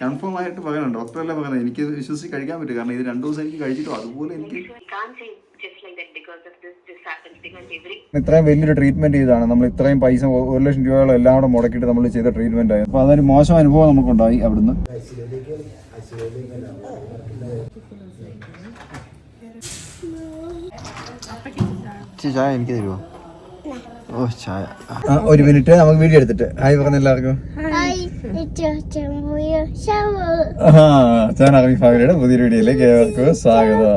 Confirm ആയിട്ട് പകരം ഡോക്ടറല്ല പകരം എനിക്ക് വിശ്വസിച്ച് കഴിക്കാൻ പറ്റും. കാരണം ഇത് രണ്ടു ദിവസം എനിക്ക് കഴിച്ചിട്ടോ അതുപോലെ എനിക്ക് ഇത്രയും വലിയൊരു ട്രീറ്റ്മെന്റ് ചെയ്താണ് നമ്മൾ ഇത്രയും പൈസ ഒരു ലക്ഷം രൂപയോളം എല്ലാം കൂടെ മുടക്കിയിട്ട് നമ്മൾ ചെയ്ത ട്രീറ്റ്മെന്റ് ആയി അപ്പൊ അതൊരു മോശം അനുഭവം നമുക്കുണ്ടായി അവിടുന്ന്. ചായ എനിക്ക് തരുമോ ഒരു മിനിറ്റ് നമുക്ക് വീഡിയോ എടുത്തിട്ട്. ഹായ് പറഞ്ഞ എല്ലാവർക്കും. ഞാൻ അറബി ഫാമിലിയുടെ പുതിയൊരു വീഡിയോയിലേക്ക് ഏവർക്കും സ്വാഗതം.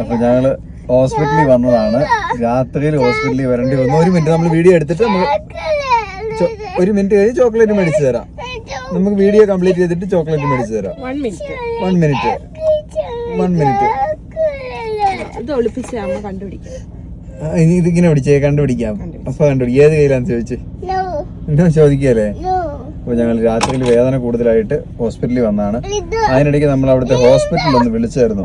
അപ്പൊ ഞങ്ങൾ ഹോസ്പിറ്റലിൽ വന്നതാണ്. രാത്രിയിൽ ഹോസ്പിറ്റലിൽ വരേണ്ടി വന്നു. ഒരു മിനിറ്റ് നമ്മൾ വീഡിയോ എടുത്തിട്ട് നമ്മൾ ഒരു മിനിറ്റ് കഴിഞ്ഞ് ചോക്ലേറ്റ് മേടിച്ചു തരാം. നമുക്ക് വീഡിയോ കംപ്ലീറ്റ് ചെയ്തിട്ട് ചോക്ലേറ്റ് മേടിച്ചു തരാം. One minute one minute one minute ഇത് ഒളിപ്പിച്ച് അമ്മ കണ്ടുപിടിക്കും. ഇനി ഇതിങ്ങനെ പിടിച്ചേ കണ്ടുപിടിക്കാം. അപ്പൊ കണ്ടുപിടിക്കും. ഏത് കയ്യിലാന്ന് ചോദിച്ചു? എന്നാ ചോദിക്കല്ലേ അപ്പൊ ഞങ്ങൾ രാത്രിയിൽ വേദന കൂടുതലായിട്ട് ഹോസ്പിറ്റലിൽ വന്നാണ്. അതിനിടയ്ക്ക് നമ്മൾ അവിടുത്തെ ഹോസ്പിറ്റലിൽ ഒന്ന് വിളിച്ചായിരുന്നു.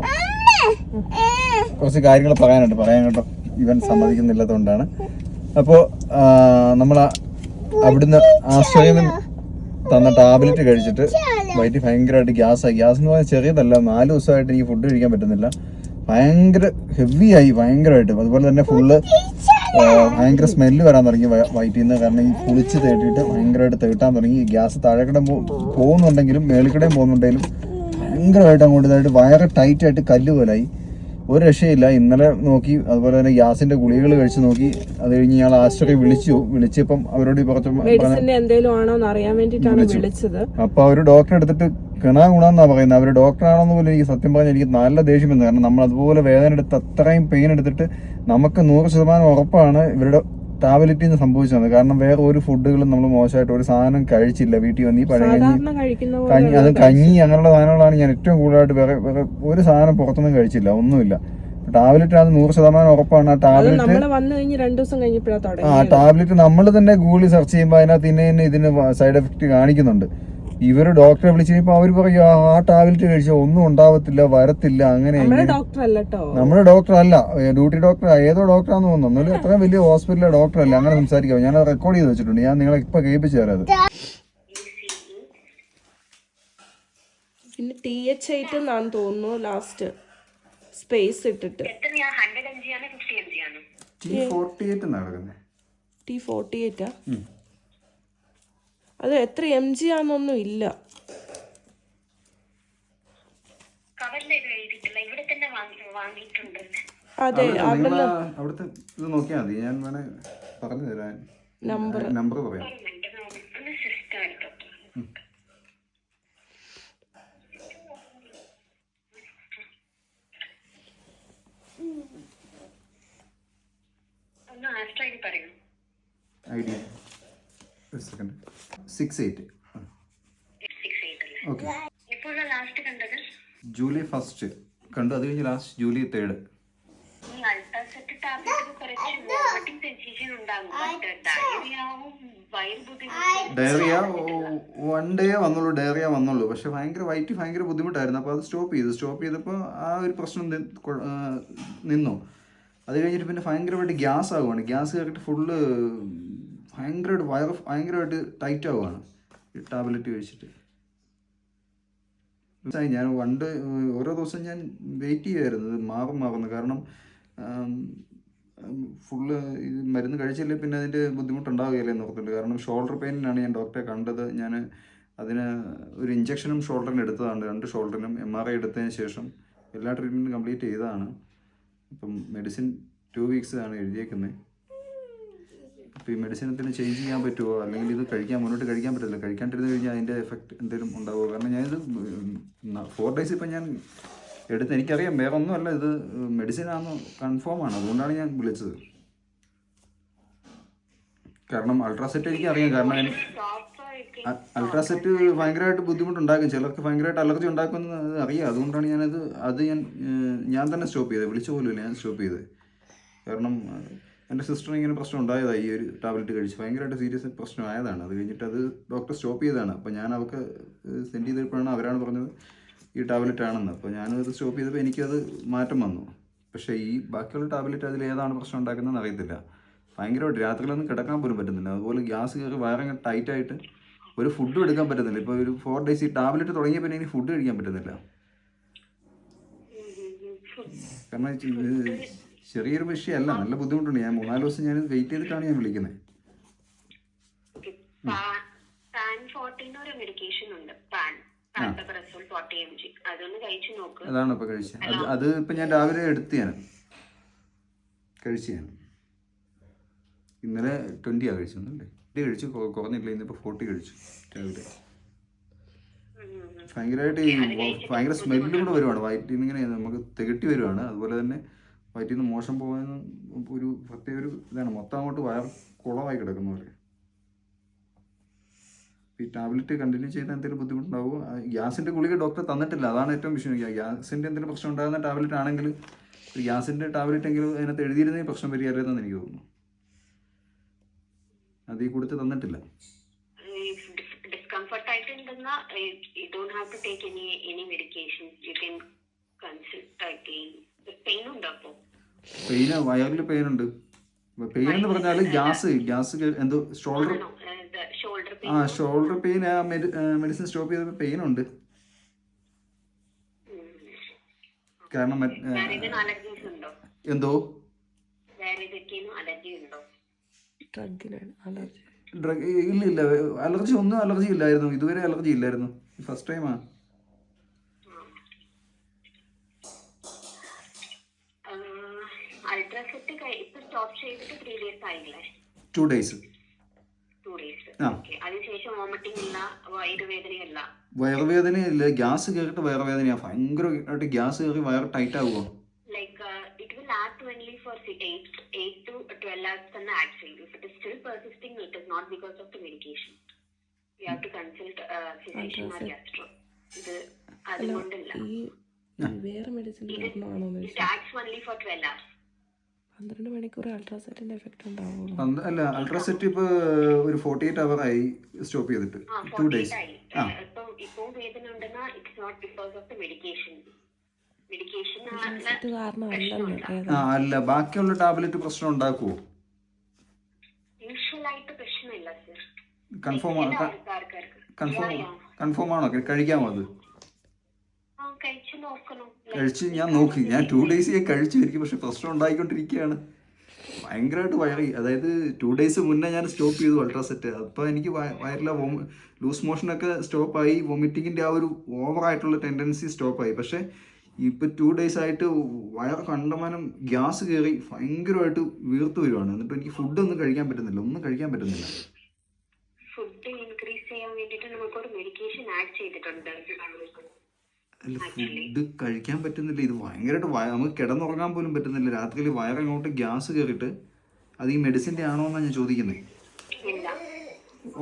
കുറച്ച് കാര്യങ്ങൾ പറയാനുണ്ട്. പറയാൻ കേട്ടോ. ഇവൻ സമ്മതിക്കുന്നില്ലാത്തതുകൊണ്ടാണ്. അപ്പോൾ നമ്മൾ അവിടുന്ന് ആശ്രയം തന്ന ടാബ്ലറ്റ് കഴിച്ചിട്ട് വയറ്റി ഭയങ്കരമായിട്ട് ഗ്യാസായി. ഗ്യാസ് എന്ന് പറഞ്ഞാൽ ചെറിയതല്ല. നാല് ദിവസമായിട്ട് എനിക്ക് ഫുഡ് കഴിക്കാൻ പറ്റുന്നില്ല. ഭയങ്കര ഹെവി ആയി ഭയങ്കരമായിട്ട്. അതുപോലെ തന്നെ ഫുള്ള് ഭയങ്കര സ്മെല്ല് വരാൻ തുടങ്ങി വയ- വയറ്റിൽ നിന്ന് കാരണം ഈ കുളിച്ച് തേട്ടിയിട്ട് ഭയങ്കരമായിട്ട് തേട്ടാൻ തുടങ്ങി. ഗ്യാസ് താഴെക്കിടെ പോകുന്നുണ്ടെങ്കിലും മേളിക്കിടയും പോകുന്നുണ്ടെങ്കിലും ഭയങ്കരമായിട്ട് അങ്ങോട്ട് ഇതായിട്ട് വയറ് ടൈറ്റായിട്ട് കല്ല് പോലായി. ഒരു രക്ഷയില്ല. ഇന്നലെ നോക്കി അതുപോലെ തന്നെ ഗ്യാസിന്റെ ഗുളികകൾ കഴിച്ച് നോക്കി അത് കഴിഞ്ഞ് ഇയാൾ ആശുപത്രി വിളിച്ചു. വിളിച്ചപ്പം അവരോട് കുറച്ച് വിളിച്ചത്. അപ്പൊ അവർ ഡോക്ടറെ എടുത്തിട്ട് കിണാ ഗുണാന്നാ പറയുന്നത്. അവർ ഡോക്ടറാണെന്ന് പോലും എനിക്ക് സത്യം പറഞ്ഞാൽ എനിക്ക് നല്ല ദേഷ്യം വന്നു. കാരണം നമ്മൾ അതുപോലെ വേദന എടുത്ത് അത്രയും പെയിൻ എടുത്തിട്ട് നമുക്ക് നൂറ് ശതമാനം ഉറപ്പാണ് ഇവരുടെ ടാബ്ലറ്റിൽ നിന്ന് സംഭവിച്ചത് കാരണം വേറെ ഒരു ഫുഡുകളും നമ്മൾ മോശമായിട്ട് ഒരു സാധനം കഴിച്ചില്ല. വീട്ടിൽ വന്നീ ഈ പഴയ കഞ്ഞി അത് കഞ്ഞി അങ്ങനെയുള്ള സാധനങ്ങളാണ് ഞാൻ ഏറ്റവും കൂടുതലായിട്ട് വേറെ വേറെ ഒരു സാധനം പുറത്തൊന്നും കഴിച്ചില്ല. ഒന്നുമില്ല. ടാബ്ലറ്റ് അത് നൂറ് ശതമാനം ഉറപ്പാണ്. ആ ടാബ്ലറ്റ് ആ ടാബ്ലറ്റ് നമ്മൾ തന്നെ ഗൂഗിളിൽ സെർച്ച് ചെയ്യുമ്പോൾ അതിനകത്ത് ഇന്ന ഇതിന് സൈഡ് എഫക്ട് കാണിക്കുന്നുണ്ട്. ഇവർ ഡോക്ടറെ വിളിച്ചപ്പോ അവർ പറയും "ആ, ടാബ്ലറ്റ് കഴിച്ചാൽ ഒന്നും ഉണ്ടാവത്തില്ല വരത്തില്ല അങ്ങനെ നമ്മുടെ ഡോക്ടർ അല്ല. ഡ്യൂട്ടി ഡോക്ടർ ഏതോ ഡോക്ടറാന്ന് തോന്നുന്നു. നമ്മൾ അത്രയും വലിയ ഹോസ്പിറ്റലിലെ ഡോക്ടർ അല്ല. അങ്ങനെ സംസാരിക്കാം. ഞാൻ റെക്കോർഡ് ചെയ്ത് വെച്ചിട്ടുണ്ട്. ഞാൻ നിങ്ങളെ ഇപ്പൊ കേൾപ്പിച്ചു തരാം പിന്നെ ടി എച്ച് എയ്റ്റ് എന്നാന്ന് തോന്നുന്നു ലാസ്റ്റ് സ്പേസ് ഇട്ടിട്ട്. T forty eight T forty എയ്റ്റാ അത് എത്ര എം ജി ആണെന്നൊന്നും ഇല്ല. അതെ അവിടുത്തെ ഇത് നോക്കിയാൽ മതി. ഞാൻ വേണേ പറഞ്ഞു തരാൻ നമ്പർ നമ്പർ പറയാം ഒരു മിനിറ്റ് ഒന്ന് സിസ്റ്റം എടുത്തോട്ടെ ഒന്ന് ആസ്ട്ര ഐ ഡി പറയൂ ഐ ഡി ഒരു സെക്കൻഡ് സിക്സ് എയ്റ്റ് ഓക്കെ കണ്ടത്? ജൂലൈ ഫസ്റ്റ് കണ്ടു. അത് കഴിഞ്ഞ് last July third diarrhoea one day വന്നുള്ളൂ diarrhoea വന്നുള്ളൂ. പക്ഷെ ഭയങ്കര വയറ്റ് ഭയങ്കര ബുദ്ധിമുട്ടായിരുന്നു. അപ്പോൾ അത് സ്റ്റോപ്പ് ചെയ്തു. സ്റ്റോപ്പ് ചെയ്തപ്പോൾ ആ ഒരു പ്രശ്നം നിന്നു. അത് കഴിഞ്ഞിട്ട് പിന്നെ ഭയങ്കരമായിട്ട് ഗ്യാസ് ആകുവാണ് ഗ്യാസ് കയറിയിട്ട് ഫുള്ള് ഭയങ്കരമായിട്ട് വയർ ഭയങ്കരമായിട്ട് ടൈറ്റ് ആവുകയാണ് ഈ ടാബ്ലറ്റ് കഴിച്ചിട്ട് ഞാൻ പണ്ട് ഓരോ ദിവസം ഞാൻ വെയിറ്റ് ചെയ്യുമായിരുന്നു ഇത് മാറും മാറുന്നു കാരണം ഫുള്ള് ഇത് മരുന്ന് കഴിച്ചില്ലേ പിന്നെ അതിന്റെ ബുദ്ധിമുട്ടുണ്ടാവുകയില്ലേ എന്ന് ഓർത്തിട്ടുണ്ട് കാരണം ഷോൾഡർ പെയിനിനാണ് ഞാൻ ഡോക്ടറെ കണ്ടത്. ഞാൻ അതിന് ഒരു ഇഞ്ചക്ഷനും ഷോൾഡറിന് എടുത്തതാണ്. രണ്ട് ഷോൾഡറിനും എം ആർ ഐ എടുത്തതിന് ശേഷം എല്ലാ ട്രീറ്റ്മെന്റും കംപ്ലീറ്റ് ചെയ്തതാണ്. അപ്പം മെഡിസിൻ ടു വീക്സ് ആണ് എഴുതിയേക്കുന്നത് അപ്പോൾ ഈ മെഡിസിൻ എന്തെങ്കിലും ചേഞ്ച് ചെയ്യാൻ പറ്റുമോ അല്ലെങ്കിൽ ഇത് കഴിക്കാൻ മുന്നോട്ട് കഴിക്കാൻ പറ്റില്ല കഴിക്കാണ്ടിരുന്ന് കഴിഞ്ഞാൽ അതിന്റെ എഫക്റ്റ് എന്തെങ്കിലും ഉണ്ടാവുമോ കാരണം ഞാനിത് ഫോർ ഡേയ്സ് ഇപ്പം ഞാൻ എടുത്ത് എനിക്കറിയാം. വേറെ ഒന്നുമല്ല ഇത് മെഡിസിൻ ആണെന്ന് കൺഫേം ആണ്. അതുകൊണ്ടാണ് ഞാൻ വിളിച്ചത്. കാരണം അൾട്രാസെറ്റ് എനിക്ക് അറിയാം കാരണം അൾട്രാസെറ്റ് ഭയങ്കരമായിട്ട് ബുദ്ധിമുട്ടുണ്ടാക്കും. ചിലർക്ക് ഭയങ്കരമായിട്ട് അലർജി ഉണ്ടാക്കുമെന്ന് അറിയാം. അതുകൊണ്ടാണ് ഞാനത് അത് ഞാൻ ഞാൻ തന്നെ സ്റ്റോപ്പ് ചെയ്തത്. വിളിച്ച പോലും ഞാൻ സ്റ്റോപ്പ് ചെയ്തത്. കാരണം എന്റെ സിസ്റ്ററിന് ഇങ്ങനെ പ്രശ്നം ഉണ്ടായതാണ് ഈ ഒരു ടാബ്ലറ്റ് കഴിച്ച്. ഭയങ്കരമായിട്ട് സീരിയസ് പ്രശ്നമായതാണ് അത് കഴിഞ്ഞിട്ട് അത് ഡോക്ടർ സ്റ്റോപ്പ് ചെയ്തതാണ്. അപ്പോൾ ഞാൻ അവർക്ക് സെൻഡ് ചെയ്തപ്പോഴാണ് അവരാണ് പറഞ്ഞത് ഈ ടാബ്ലറ്റ് ആണെന്ന്. അപ്പോൾ ഞാനത് സ്റ്റോപ്പ് ചെയ്തപ്പോൾ എനിക്കത് മാറ്റം വന്നു. പക്ഷേ ഈ ബാക്കിയുള്ള ടാബ്ലറ്റ് അതിൽ ഏതാണ് പ്രശ്നം ഉണ്ടാക്കുന്നതെന്ന് അറിയത്തില്ല. ഭയങ്കരമായിട്ട് രാത്രികളൊന്നും കിടക്കാൻ പോലും പറ്റുന്നില്ല. അതുപോലെ ഗ്യാസ് കയറി വയറങ്ങ് ടൈറ്റായിട്ട് ഒരു ഫുഡും എടുക്കാൻ പറ്റുന്നില്ല. ഇപ്പോൾ ഒരു ഫോർ ഡേയ്സ് ഈ ടാബ്ലറ്റ് തുടങ്ങിയ പിന്നെ ഇനി ഫുഡ് കഴിക്കാൻ പറ്റുന്നില്ല. കാരണം ചെറിയൊരു വിഷയമല്ല നല്ല ബുദ്ധിമുട്ടുണ്ട്. ഞാൻ മൂന്നാൽ ദിവസം ഞാൻ വെയിറ്റ് ചെയ്തിട്ടാണ് ഞാൻ വിളിക്കുന്നത് അതാണ് ഇപ്പൊ കഴിച്ചത് അത് അത് ഇപ്പൊ ഞാൻ രാവിലെ എടുത്ത് ഞാൻ കഴിച്ച് ഞാൻ. ഇന്നലെ ട്വന്റിയാണ് കഴിച്ചത് അല്ലേ? കഴിച്ചു കുറഞ്ഞില്ല ഇന്നിപ്പോ ഫോർട്ടി കഴിച്ചു രാവിലെ. ഭയങ്കരമായിട്ട് ഭയങ്കര സ്മെല്ലും കൂടെ വരുവാണ്. വയറ്റിൽ നിന്ന് ഇങ്ങനെ നമുക്ക് തികട്ടി വരുവാണ്. അതുപോലെ തന്നെ വയറ്റിൽ നിന്ന് മോശം പോകുന്ന ഒരു പ്രത്യേക ഒരു ഇതാണ്. മൊത്തം അങ്ങോട്ട് വയർ കുളമായി കിടക്കുന്ന പോലെ ഈ ടാബ്ലറ്റ് കണ്ടിന്യൂ ചെയ്താൽ എന്തെങ്കിലും ബുദ്ധിമുട്ടുണ്ടാവും? ഗ്യാസിന്റെ ഗുളിക ഡോക്ടർ തന്നിട്ടില്ല. അതാണ് ഏറ്റവും വിഷയം. ഗ്യാസിന്റെ എന്തെങ്കിലും പ്രശ്നം ഉണ്ടാകുന്ന ടാബ്ലറ്റ് ആണെങ്കിൽ ഗ്യാസിന്റെ ടാബ്ലറ്റ് എങ്കിലും അതിനകത്ത് എഴുതിയിരുന്നെങ്കിൽ പ്രശ്നം വരികയല്ലെന്ന് എനിക്ക് തോന്നുന്നു. അത് ഈ കൊടുത്ത് തന്നിട്ടില്ല. ഡിസ്കംഫർട്ട് പെയിൻ വയറിൽ പെയിൻ ഉണ്ട് പെയിൻ എന്ന് പറഞ്ഞാൽ ഗ്യാസ് ഗ്യാസ് എന്തോ ഷോൾഡർ ആ ഷോൾഡർ പെയിൻ ആ മെഡിസിൻ സ്റ്റോപ്പ് ചെയ്തപ്പോൾ പെയിൻ ഉണ്ട് കാരണം എന്തോ? ഡ്രഗ് ഇല്ല ഇല്ല അലർജി ഒന്നും അലർജി ഇല്ലായിരുന്നു. ഇതുവരെ അലർജി ഇല്ലായിരുന്നു. ഫസ്റ്റ് ടൈമാ ഇപ്പൊ സ്റ്റോപ്പ് ചെയ്തിട്ട് ത്രീ ഡേയ്സ് ആയില്ലേ ടു ഡേയ്സ് ടു ഡേയ്സ് ആ. ഓക്കെ അതിനുശേഷം വോമിറ്റിംഗ് ഇല്ല വയറുവേദനയല്ല വയറുവേദന ഇല്ല ഗ്യാസ് കയറിയിട്ട് വയറുവേദനയാണ് ഭയങ്കരമായിട്ട് ഗ്യാസ് കയറി വയർ ടൈറ്റ് ആവുക like uh, it will act only for say, 8, 8 to 12 hours and act ചെയ്യും. If it is still persisting, it is not because of the medication. You have to consult a physician or gastro. ഇത് അതുകൊണ്ടല്ല വേറെ medicine only for 12 hours. പന്ത്രണ്ട് മണിക്കൂർ അൾട്രാസെറ്റിന്റെ effect ഉണ്ടാവുള്ളൂ. അല്ല അൾട്രാസെറ്റ് ഇപ്പൊ ഒരു ഫോർട്ടി എയ്റ്റ് അവർ ആയി സ്റ്റോപ്പ് ചെയ്തിട്ട്. ടു ഡേയ്സ് ഇപ്പോൾ വേദന ഉണ്ടെന്നാ it's not because of the medication അല്ല ബാക്കിയുള്ള ടാബ്ലറ്റ് പ്രശ്നം ഉണ്ടാക്കുമോ യൂഷ്വൽ ആയിട്ട് പ്രശ്നമില്ല സർ കൺഫേം കൺഫേം കൺഫേം ആണോ? കഴിക്കാമോ അത്? കഴിച്ചു ഞാൻ നോക്കി. ഞാൻ ടു ഡേയ്സ് കഴിച്ചു എനിക്ക് പക്ഷെ പ്രശ്നം ഉണ്ടായിക്കൊണ്ടിരിക്കുകയാണ്. ഭയങ്കരമായിട്ട് വയറി അതായത് ടു ഡേയ്സ് മുന്നേ ഞാൻ സ്റ്റോപ്പ് ചെയ്തു അൾട്രാസെറ്റ് അപ്പോൾ എനിക്ക് വയ- വയറിലെ വോം ലൂസ് മോഷനൊക്കെ സ്റ്റോപ്പായി വൊമിറ്റിങ്ങിന്റെ ആ ഒരു ഓവറായിട്ടുള്ള ടെൻഡൻസി സ്റ്റോപ്പായി പക്ഷേ ഇപ്പോൾ ടു ഡേയ്സ് ആയിട്ട് വയർ കണ്ടമാനം ഗ്യാസ് കയറി ഭയങ്കരമായിട്ട് വീർത്തു വരുവാണ്. എന്നിട്ട് എനിക്ക് ഫുഡ് ഒന്നും കഴിക്കാൻ പറ്റുന്നില്ല. ഒന്നും കഴിക്കാൻ പറ്റുന്നില്ല. ഫുഡ് ഇൻക്രീസ് ചെയ്യാൻ വേണ്ടിയിട്ട് നമുക്കൊരു മെഡിക്കേഷൻ ആഡ് ചെയ്തിട്ടുണ്ട്. അല്ല ഫുഡ് കഴിക്കാൻ പറ്റുന്നില്ല. ഇത് ഭയങ്കരമായിട്ട് വയ നമുക്ക് കിടന്നുറങ്ങാൻ പോലും പറ്റുന്നില്ല. രാത്രിയിൽ വയറങ്ങോട്ട് ഗ്യാസ് കയറിയിട്ട് അത് ഈ മെഡിസിന്റെ ആണോ എന്നാണ് ഞാൻ ചോദിക്കുന്നത്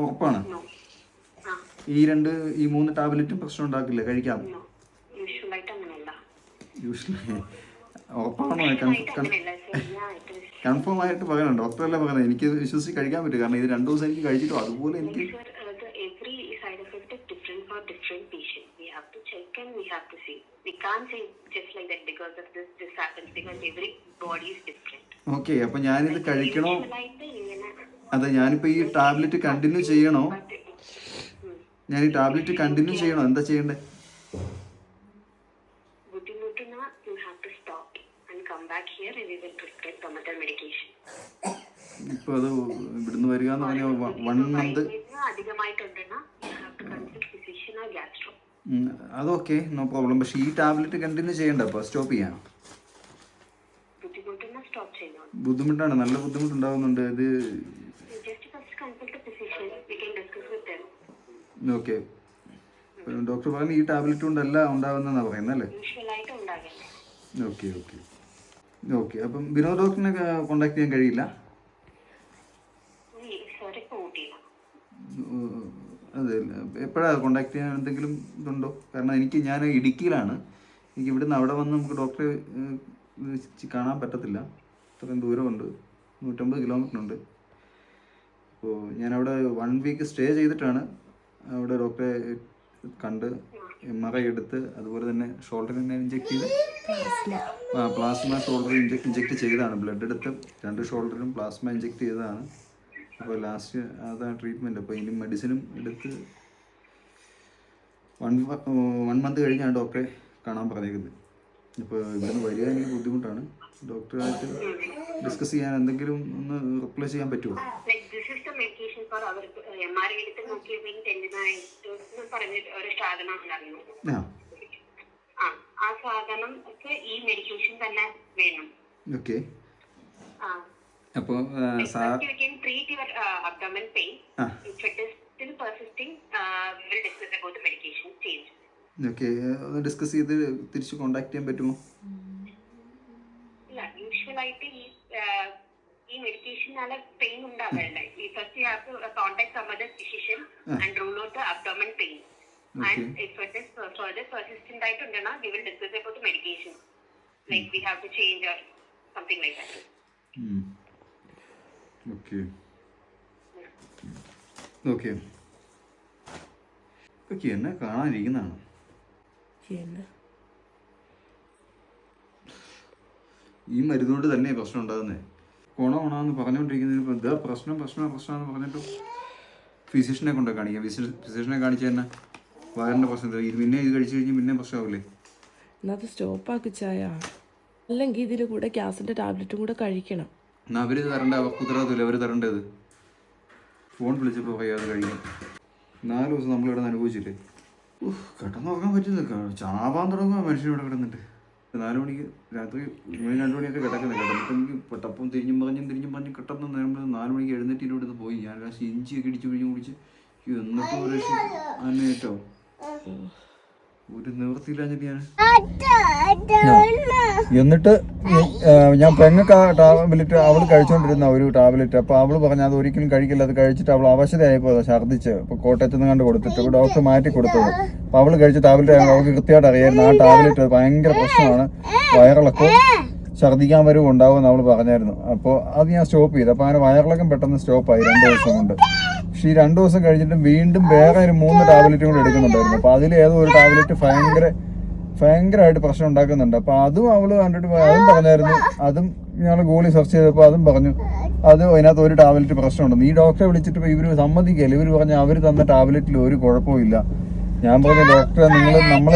ഉറപ്പാണ്. ഈ രണ്ട് ഈ മൂന്ന് ടാബ്ലറ്റും പ്രശ്നം ഉണ്ടാക്കില്ല? കഴിക്കാം. ഉറപ്പാണോ? കൺഫേം ആയിട്ട് പറയണം ഡോക്ടറല്ല പറയുന്നത് എനിക്ക് വിശ്വസിച്ച് കഴിക്കാൻ പറ്റും. കാരണം ഇത് രണ്ടു ദിവസം എനിക്ക് കഴിച്ചിട്ടോ അതുപോലെ എനിക്ക് Sir, uh, the every side effect is different patients. We have to check and we have to see. We can't say just like that because of this this happens because every body is different. Okay, അപ്പൊ ഞാനിത് കഴിക്കണോ അതെ ഞാനിപ്പോ ഈ tablet continue ചെയ്യണോ ഞാൻ ഈ tablet continue ചെയ്യണോ എന്താ ചെയ്യണ്ടേ ഇപ്പൊ you have to stop and come back here and we will some other medication. ഇപ്പോൾ അത് ഇവിടുന്ന് വരിക എന്ന് പറഞ്ഞാൽ വൺ മന്ത് അധികമായിട്ടുണ്ടെന്ന അതൊക്കെ നോ പ്രോബ്ലം പക്ഷേ ഈ ടാബ്ലറ്റ് കണ്ടിന്യൂ ചെയ്യണ്ട അപ്പോൾ സ്റ്റോപ്പ് ചെയ്യാം ബുദ്ധിമുട്ടാണ് നല്ല ബുദ്ധിമുട്ടുണ്ടാവുന്നുണ്ട്. ഇത് ഓക്കെ ഡോക്ടർ പറഞ്ഞു ഈ ടാബ്ലറ്റ് കൊണ്ടല്ല ഉണ്ടാകുന്നതെന്നാണ് പറയുന്നത് അല്ലേ? ഓക്കെ ഓക്കെ ഓക്കെ അപ്പം വിനോദ് ഡോക്ടറിനെ കോണ്ടാക്ട് ചെയ്യാൻ കഴിയില്ല സോറി ഇപ്പോൾ ഊട്ടിയില്ല ഉം, അതെ എപ്പോഴാണ് കോണ്ടാക്ട് ചെയ്യാൻ എന്തെങ്കിലും ഇതുണ്ടോ? കാരണം എനിക്ക് ഞാൻ ഇടുക്കിയിലാണ്. എനിക്ക് ഇവിടുന്ന് അവിടെ വന്ന് നമുക്ക് ഡോക്ടറെ കാണാൻ പറ്റത്തില്ല. ഇത്രയും ദൂരമുണ്ട്. നൂറ്റമ്പത് കിലോമീറ്റർ ഉണ്ട്. അപ്പോൾ ഞാൻ അവിടെ വൺ വീക്ക് സ്റ്റേ ചെയ്തിട്ടാണ് അവിടെ ഡോക്ടറെ കണ്ട് എം ആർ ഐ എടുത്ത് അതുപോലെ തന്നെ ഷോൾഡറിൽ തന്നെ ഇഞ്ചെക്ട് ചെയ്ത് പ്ലാസ്മ ഷോൾഡർ ഇഞ്ചെക്ട് ചെയ്തതാണ്. ബ്ലഡ് എടുത്ത് രണ്ട് ഷോൾഡറിലും പ്ലാസ്മ ഇഞ്ചെക്ട് ചെയ്തതാണ്. അപ്പോൾ ലാസ്റ്റ് അതാണ് ട്രീറ്റ്മെന്റ് അപ്പോൾ ഇനി മെഡിസിനും എടുത്ത് വൺ വൺ മന്ത് കഴിഞ്ഞാണ് ഡോക്ടറെ കാണാൻ പറഞ്ഞേക്കുന്നത് ഇപ്പോൾ ഇവിടുന്ന് വരിക എനിക്ക് ബുദ്ധിമുട്ടാണ്. ഡോക്ടറായിട്ട് ഡിസ്കസ് ചെയ്യാൻ എന്തെങ്കിലും ഒന്ന് റിപ്ലൈ ചെയ്യാൻ പറ്റുമോ? അപ്പൊ ആ. സാധനം ഈ മെഡിക്കേഷൻ തന്നെ വേണം. ഓക്കെ. അപ്പോൾ sir still persisting, uh, we will discuss about the medication change. Okay ഒന്ന് ഡിസ്കസ് ചെയ്ത് തിരിച്ച് കോണ്ടാക്ട് ചെയ്യാൻ പറ്റുമോ? ഇല്ല യൂഷ്വലായിട്ട് ഈ uh, ഈ മെഡിക്കേഷനാണ് പെയിൻ ഉണ്ടാകേണ്ടത് ഈ first you have to contact some other physician and rule out the abdomen pain and if it is further persistent ആയിട്ടുണ്ടെങ്കിൽ we will discuss about medication like we have to change or something like that okay okay ഇപ്പൊ എന്നെ കാണാനിരിക്കുന്നതാണ്. ഈ മരുന്നുകൊണ്ട് തന്നെ പ്രശ്നം ഉണ്ടാകുന്നത് കോണ ഓണാന്ന് പറഞ്ഞുകൊണ്ടിരിക്കുന്നതിന് എന്താ പ്രശ്നം പ്രശ്നം പ്രശ്നമെന്ന് പറഞ്ഞിട്ട് ഫിസിഷ്യനെ കൊണ്ട് കാണിക്കാം. ഫിസിഷ്യനെ കാണിച്ചു തന്നെ വയറിന്റെ പ്രശ്നം ഇത് പിന്നെ ഇത് കഴിച്ചു കഴിഞ്ഞാൽ പിന്നെ പ്രശ്നമാവില്ലേ എന്നത് സ്റ്റോപ്പാക്കി ചായ. അല്ലെങ്കിൽ ഇതിൽ കൂടെ ഗ്യാസിന്റെ ടാബ്ലറ്റും കൂടെ കഴിക്കണം. എന്നാൽ അവർ തരണ്ട? ഉത്തരവാദിത്തമില്ല. അവർ തരേണ്ടത് ഫോൺ വിളിച്ചപ്പോൾ പറയാതെ കഴിഞ്ഞു. നാല് ദിവസം നമ്മളിവിടെ അനുഭവിച്ചില്ലേ? കിടന്ന് നോക്കാൻ പറ്റുന്നില്ല ചാവാൻ തുടങ്ങുക മനുഷ്യൻ ഇവിടെ കിടന്നിട്ട്. നാല് മണിക്ക് രാത്രി മൂന്ന് രണ്ട് മണിയൊക്കെ കിടക്കുന്നത് കിടന്നിട്ട് എനിക്ക് പെട്ടപ്പം തിരിഞ്ഞും പറഞ്ഞും തിരിഞ്ഞും പറഞ്ഞും കിട്ടുന്ന നേരം നാല് മണിക്ക് എഴുന്നേറ്റ് ഇവിടെ നിന്ന് പോയി. ഞാൻ ലാസ്റ്റ് ഇഞ്ചിയൊക്കെ ഇടിച്ച് പിഴിഞ്ഞ് കുടിച്ച്. എന്നിട്ടും ഒരു അന്നേറ്റോ ഒരു എന്നിട്ട് ഞാൻ പെങ്ങൾക്ക് ആ ടാബ്ലറ്റ് അവൾ കഴിച്ചുകൊണ്ടിരുന്ന ഒരു ടാബ്ലറ്റ്. അപ്പോൾ അവൾ പറഞ്ഞു അത് ഒരിക്കലും കഴിക്കില്ല അത് കഴിച്ചിട്ട് അവൾ അവശതയായപ്പോൾ ഛർദ്ദിച്ച്. ഇപ്പോൾ കോട്ടയത്ത് നിന്ന് കണ്ട് കൊടുത്തിട്ട് ഇപ്പൊ ഡോക്ടർ മാറ്റി കൊടുത്തത്. അപ്പോൾ അവൾ കഴിച്ച ടാബ്ലറ്റ് അവൾക്ക് കൃത്യമായിട്ട് അറിയായിരുന്നു. ആ ടാബ്ലറ്റ് ഭയങ്കര പ്രശ്നമാണ്. വയറിളക്കം ഛർദ്ദിക്കാൻ വരും ഉണ്ടാവുമെന്ന് അവൾ പറഞ്ഞായിരുന്നു. അപ്പോൾ അത് ഞാൻ സ്റ്റോപ്പ് ചെയ്തു. അപ്പോൾ അങ്ങനെ വയറിളക്കം പെട്ടെന്ന് സ്റ്റോപ്പായി രണ്ട് ദിവസം കൊണ്ട്. പക്ഷേ ഈ രണ്ട് ദിവസം കഴിഞ്ഞിട്ട് വീണ്ടും വേറെ ഒരു മൂന്ന് ടാബ്ലറ്റും കൂടെ എടുക്കുന്നുണ്ടായിരുന്നു. അപ്പോൾ അതിൽ ഏതോ ഒരു ടാബ്ലറ്റ് ഭയങ്കര ഭയങ്കരമായിട്ട് പ്രശ്നം ഉണ്ടാക്കുന്നുണ്ട്. അപ്പൊ അതും അവൾ കണ്ടിട്ട്. അതും പറഞ്ഞായിരുന്നു. അതും ഞങ്ങൾ ഗോളി സെർച്ച് ചെയ്തപ്പോൾ അതും പറഞ്ഞു. അത് അതിനകത്ത് ഒരു ടാബ്ലറ്റ് പ്രശ്നമുണ്ടെന്ന് ഈ ഡോക്ടറെ വിളിച്ചിട്ട് ഇവർ ഇവർ ഇവർ പറഞ്ഞ അവർ തന്ന ടാബ്ലറ്റിൽ ഒരു കുഴപ്പമില്ല ഞാൻ പറഞ്ഞ ഡോക്ടറെ നിങ്ങൾ നമ്മൾ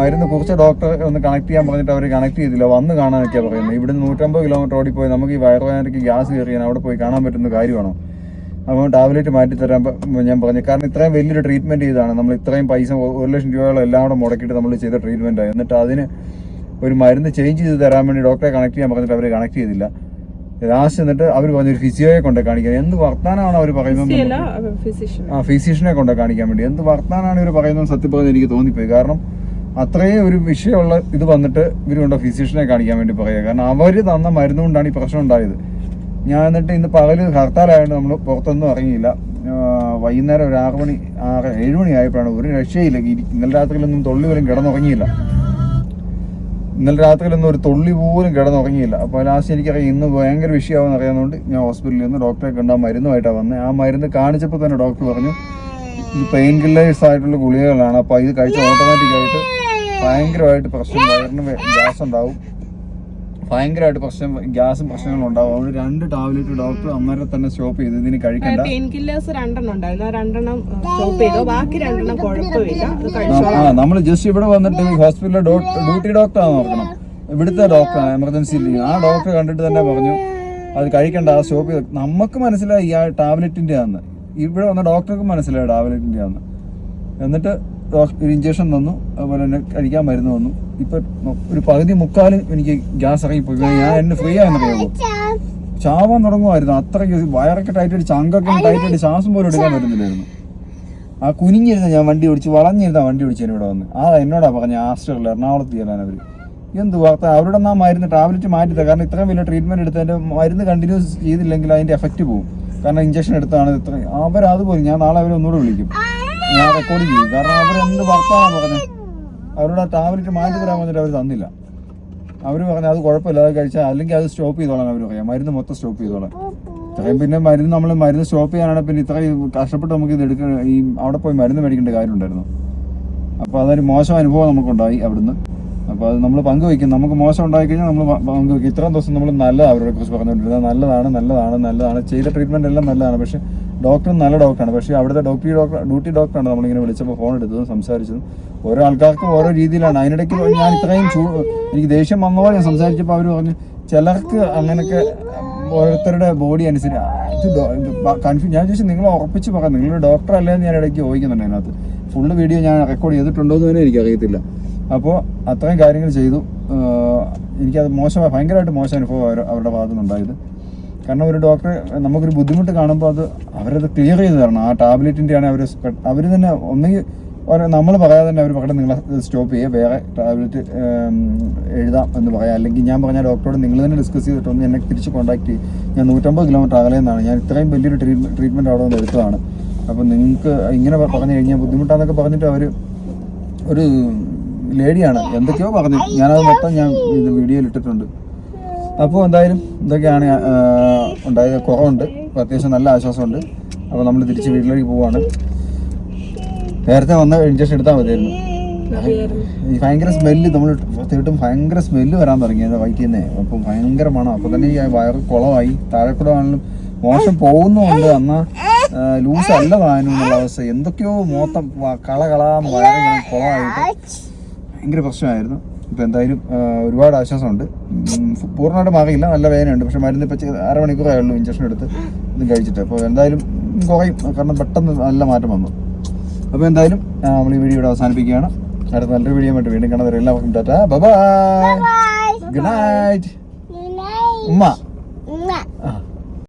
മരുന്ന് കുറിച്ച ഡോക്ടറെ ഒന്ന് കണക്ട് ചെയ്യാൻ പറഞ്ഞിട്ട് അവർ കണക്ട് ചെയ്തില്ല. വന്ന് കാണാനൊക്കെയാണ് പറയുന്നത്. ഇവിടുന്ന് നൂറ്റമ്പത് കിലോമീറ്റർ ഓടിപ്പോയി. പോയി നമുക്ക് ഈ വയറുവേദനയ്ക്ക് ഗ്യാസ് കയറിയാൽ അവിടെ പോയി കാണാൻ പറ്റുന്ന കാര്യമാണോ? അപ്പോൾ ടാബ്ലറ്റ് മാറ്റി തരാൻ ഞാൻ പറഞ്ഞു. കാരണം ഇത്രയും വലിയൊരു ട്രീറ്റ്മെന്റ് ചെയ്താണ്. നമ്മൾ ഇത്രയും പൈസ ഒരു ലക്ഷം രൂപയോളം എല്ലാം കൂടെ മുടക്കിയിട്ട് നമ്മൾ ചെയ്ത ട്രീറ്റ്മെന്റ് ആയി എന്നിട്ട് അതിന് ഒരു മരുന്ന് ചേഞ്ച് ചെയ്ത് തരാൻ വേണ്ടി ഡോക്ടറെ കണക്ട് ചെയ്യാൻ പറഞ്ഞിട്ട് അവർ കണക്ട് ചെയ്തില്ല. ലാസ്റ്റ് എന്നിട്ട് അവർ പറഞ്ഞൊരു ഒരു ഫിസിയോയെ കൊണ്ട് കാണിക്കാൻ. എന്ത് വർത്താനാണ് അവർ പറയുന്നത് ആ ഫിസിഷ്യനെ കൊണ്ട് കാണിക്കാൻ വേണ്ടി. എന്ത് വർത്താനാണ് ഇവർ പറയുന്നത് സത്യം പറഞ്ഞ് എനിക്ക് തോന്നിപ്പോയി. കാരണം അത്രയും ഒരു വിഷയമുള്ള ഇത് വന്നിട്ട് ഇവർ കൊണ്ട് ഫിസിഷ്യനെ കാണിക്കാൻ വേണ്ടി പറയുക. കാരണം അവർ തന്ന മരുന്നുകൊണ്ടാണ് ഈ പ്രശ്നം ഉണ്ടായത്. ഞാൻ എന്നിട്ട് ഇന്ന് പകൽ ഹർത്താലായതുകൊണ്ട് നമ്മൾ പുറത്തൊന്നും ഇറങ്ങിയില്ല. വൈകുന്നേരം ഒരു ആറ് മണി ആറ് ഏഴ് മണി ആയപ്പോഴാണ് ഒരു രക്ഷയില്ല ഇന്നലെ രാത്രിയിലൊന്നും തൊള്ളി പോലും കിടന്നുറങ്ങിയില്ല. ഇന്നലെ രാത്രിയിലൊന്നും ഒരു തൊള്ളി പോലും കിടന്നുറങ്ങിയില്ല. അപ്പോൾ ലാസ്റ്റ് എനിക്കറിയാം ഇന്ന് ഭയങ്കര വിഷയമാണെന്ന് അറിയാവുന്നതുകൊണ്ട് ഞാൻ ഹോസ്പിറ്റലിൽ നിന്ന് ഡോക്ടറെ കണ്ട് ആ മരുന്നുമായിട്ടാണ് വന്നത് ആ മരുന്ന് കാണിച്ചപ്പോൾ തന്നെ ഡോക്ടർ പറഞ്ഞു ഇത് പെയിൻ കില്ലേഴ്സ് ആയിട്ടുള്ള ഗുളികകളാണ്. അപ്പോൾ ഇത് കഴിച്ച ഓട്ടോമാറ്റിക്കായിട്ട് ഭയങ്കരമായിട്ട് പ്രശ്നം വയറിന് ഗ്യാസ് ഉണ്ടാവും ഭയങ്കരമായിട്ട് പ്രശ്നം ഗ്യാസും പ്രശ്നങ്ങളും ഉണ്ടാവും. അതുകൊണ്ട് രണ്ട് ടാബ്ലറ്റ് ഡോക്ടർ അന്നേരം തന്നെ സ്റ്റോപ്പ് ചെയ്ത് ഇതിന് കഴിക്കണ്ട. പെയിൻ കില്ലേഴ്സ് രണ്ടെണ്ണം ഉണ്ടായിരുന്നു. രണ്ടെണ്ണം സ്റ്റോപ്പ് ചെയ്തു. ബാക്കി രണ്ടെണ്ണം കുഴപ്പമില്ല. ആ നമ്മൾ ജസ്റ്റ് ഇവിടെ വന്നിട്ട് ഹോസ്പിറ്റലിലെ ഡ്യൂട്ടി ഡോക്ടർ ആണ് നോക്കണം ഇവിടുത്തെ ഡോക്ടർ എമർജൻസിയിൽ ആ ഡോക്ടർ കണ്ടിട്ട് തന്നെ പറഞ്ഞു അത് കഴിക്കണ്ട ആ സ്റ്റോപ്പ് ചെയ്ത്. നമുക്ക് മനസ്സിലായി ആ ടാബ്ലറ്റിന്റെ ആന്ന്. ഇവിടെ വന്ന ഡോക്ടർക്ക് മനസ്സിലായി ടാബ്ലറ്റിന്റെ ആന്ന്. എന്നിട്ട് ഒരു ഇഞ്ചക്ഷൻ തന്നു. അതുപോലെ തന്നെ കഴിക്കാൻ മരുന്ന് തന്നു. ഇപ്പൊ ഒരു പകുതി മുക്കാലും എനിക്ക് ഗ്യാസ് ഇറങ്ങിപ്പോയി. ഞാൻ എന്നെ ഫ്രീ ആയെന്നറിയാമോ ചാവാൻ തുടങ്ങുമായിരുന്നു. അത്രയ്ക്ക് വയറൊക്കെ ടൈറ്റായിട്ട് ചങ്കൊക്കെ ടൈറ്റായിട്ട് ശ്വാസം പോലും എടുക്കാൻ പറ്റുന്നില്ലായിരുന്നു. ആ കുനിഞ്ഞിരുന്ന ഞാൻ വണ്ടി ഓടിച്ച് വളഞ്ഞിരുന്ന വണ്ടി ഓടിച്ചു ഇവിടെ വന്ന്. ആ എന്നോടാ പറഞ്ഞ ആസ്റ്ററിൽ എറണാകുളത്ത് ചെല്ലാൻ എന്ത് വാർത്ത? അവരുടെ നാം മരുന്ന് ടാബ്ലറ്റ് മാറ്റി തരാം. കാരണം ഇത്രയും വലിയ ട്രീറ്റ്മെന്റ് എടുത്തതിന്റെ മരുന്ന് കണ്ടിന്യൂസ് ചെയ്തില്ലെങ്കിൽ അതിന്റെ എഫക്റ്റ് പോകും കാരണം ഇഞ്ചക്ഷൻ എടുത്താണ് ഇത്ര അവരതുപോലെ ഞാൻ നാളെ അവരെ ഒന്നുകൂടെ വിളിക്കും. ഞാൻ റെക്കോർഡ് ചെയ്യും കാരണം അവരെന്ത് വർത്താനാ പറഞ്ഞത് അവരുടെ ടാബ്ലറ്റ് മാറ്റി തരാൻ വന്നിട്ട് അവർ തന്നില്ല. അവർ പറഞ്ഞു അത് കുഴപ്പമില്ല അത് കഴിച്ചാൽ അല്ലെങ്കിൽ അത് സ്റ്റോപ്പ് ചെയ്തോളാം അവർ പറയാം. മരുന്ന് മൊത്തം സ്റ്റോപ്പ് ചെയ്തോളാം. ഇത്രയും പിന്നെ മരുന്ന് നമ്മൾ മരുന്ന് സ്റ്റോപ്പ് ചെയ്യാനാണ് പിന്നെ ഇത്രയും കഷ്ടപ്പെട്ട് നമുക്ക് ഇത് എടുക്ക ഈ അവിടെ പോയി മരുന്ന് മേടിക്കേണ്ട കാര്യമുണ്ടായിരുന്നു. അപ്പോൾ അതൊരു മോശം അനുഭവം നമുക്കുണ്ടായി അവിടുന്ന്. അപ്പോൾ അത് നമ്മൾ പങ്കുവയ്ക്കും. നമുക്ക് മോശം ഉണ്ടായി കഴിഞ്ഞാൽ നമ്മൾ പങ്കുവയ്ക്കും. ഇത്രയും ദിവസം നമ്മൾ നല്ലതാണ് അവരോട് കുറിച്ച് പറഞ്ഞുകൊണ്ടിരുന്നത്. നല്ലതാണ് നല്ലതാണ് നല്ലതാണ്. ചെയ്ത ട്രീറ്റ്മെന്റ് എല്ലാം നല്ലതാണ്. പക്ഷേ ഡോക്ടർ നല്ല ഡോക്ടറാണ്. പക്ഷേ അവിടുത്തെ ഡോക്ടർ ഡോക്ടർ ഡ്യൂട്ടി ഡോക്ടറാണ് നമ്മളിങ്ങനെ വിളിച്ചപ്പോൾ ഫോൺ എടുത്തതും സംസാരിച്ചതും. ഓരോ ആൾക്കാർക്കും ഓരോ രീതിയിലാണ്. അതിനിടയ്ക്ക് ഞാൻ ഇത്രയും ചൂ എനിക്ക് ദേഷ്യം വന്നപ്പോൾ ഞാൻ സംസാരിച്ചപ്പോൾ അവർ പറഞ്ഞു ചിലർക്ക് അങ്ങനെയൊക്കെ ഓരോരുത്തരുടെ ബോഡി അനുസരിച്ച് കൺഫ്യൂസ് ഞാൻ ചോദിച്ചു നിങ്ങൾ ഉറപ്പിച്ച് പറയാം നിങ്ങൾ ഡോക്ടർ അല്ലേ എന്ന് ഞാൻ ഇടയ്ക്ക് ചോദിക്കുന്നുണ്ട് അതിനകത്ത്. ഫുള്ള് വീഡിയോ ഞാൻ റെക്കോർഡ് ചെയ്തിട്ടുണ്ടോ എന്ന് തന്നെ എനിക്കറിയത്തില്ല. അപ്പോൾ അത്രയും കാര്യങ്ങൾ ചെയ്തു. എനിക്കത് മോശമായി ഭയങ്കരമായിട്ട് മോശം അനുഭവം അവരുടെ ഭാഗത്തുനിന്ന് നിന്നുണ്ടായത് കാരണം ഒരു ഡോക്ടറെ നമുക്കൊരു ബുദ്ധിമുട്ട് കാണുമ്പോൾ അത് അവരത് ക്ലിയർ ചെയ്ത് തരണം. ആ ടാബ്ലറ്റിന്റെ ആണ് അവർ അവർ തന്നെ ഒന്നെങ്കിൽ നമ്മൾ പറയാതെ തന്നെ അവർ പകരം നിങ്ങളെ സ്റ്റോപ്പ് ചെയ്യുക വേറെ ടാബ്ലറ്റ് എഴുതാം എന്ന് പറയാം. അല്ലെങ്കിൽ ഞാൻ പറഞ്ഞ ഡോക്ടറോട് നിങ്ങൾ തന്നെ ഡിസ്കസ് ചെയ്തിട്ട് ഒന്ന് എന്നെ തിരിച്ച് കോൺടാക്ട് ചെയ്യും. ഞാൻ നൂറ്റമ്പത് കിലോമീറ്റർ അകലെ നിന്നാണ്. ഞാൻ ഇത്രയും വലിയൊരു ട്രീറ്റ്മെന്റ് അവിടെ നിന്ന് എടുത്തതാണ്. അപ്പോൾ നിങ്ങൾക്ക് ഇങ്ങനെ പറഞ്ഞു കഴിഞ്ഞാൽ ബുദ്ധിമുട്ടാന്നൊക്കെ പറഞ്ഞിട്ട് അവർ ഒരു ലേഡിയാണ്. എന്തൊക്കെയോ പറഞ്ഞു. ഞാനത് മൊത്തം ഞാൻ ഇത് വീഡിയോയിൽ ഇട്ടിട്ടുണ്ട്. അപ്പോൾ എന്തായാലും ഇതൊക്കെയാണ് ഉണ്ടായത് കുറവുണ്ട്. അത്യാവശ്യം നല്ല ആശ്വാസമുണ്ട്. അപ്പോൾ നമ്മൾ തിരിച്ച് വീട്ടിലേക്ക് പോവാണ്. നേരത്തെ വന്ന് ഇഞ്ചക്ഷൻ എടുത്താൽ മതിയായിരുന്നു. ഈ ഭയങ്കര സ്മെല്ല് നമ്മൾ തീർത്തും ഭയങ്കര സ്മെല്ല് വരാൻ തുടങ്ങിയത് വയറ്റിൽ നിന്ന് അപ്പം ഭയങ്കര മണം അപ്പം തന്നെ ഈ വയറ് കുളമായി. താഴെ മോശം പോകുന്നുണ്ട് എന്നാൽ ലൂസ് അല്ല താനും എന്നുള്ള അവസ്ഥ. എന്തൊക്കെയോ മൊത്തം കള കളാ വയറിങ്ങനെ കുളമായിട്ട്. ഭയങ്കര പ്രശ്നമായിരുന്നു. ഇപ്പം എന്തായാലും ഒരുപാട് ആശ്വാസമുണ്ട്. പൂർണമായിട്ട് മാറിയില്ല നല്ല വേദനയുണ്ട്. പക്ഷെ മരുന്ന് ഇപ്പം അരമണിക്കൂറേ ഉള്ളൂ ഇഞ്ചക്ഷൻ എടുത്ത് ഇതും കഴിച്ചിട്ട്. അപ്പോൾ എന്തായാലും കുറയും. കാരണം പെട്ടെന്ന് നല്ല മാറ്റം വന്നു. അപ്പോൾ എന്തായാലും നമ്മൾ ഈ വീഡിയോ ഇവിടെ അവസാനിപ്പിക്കുകയാണ്. അടുത്ത നല്ലൊരു വീഡിയോ ആയിട്ട് വീണ്ടും കാണാൻ എല്ലാവർക്കും ടാറ്റാ ബൈ ഗുഡ് നൈറ്റ് ഉമ്മ.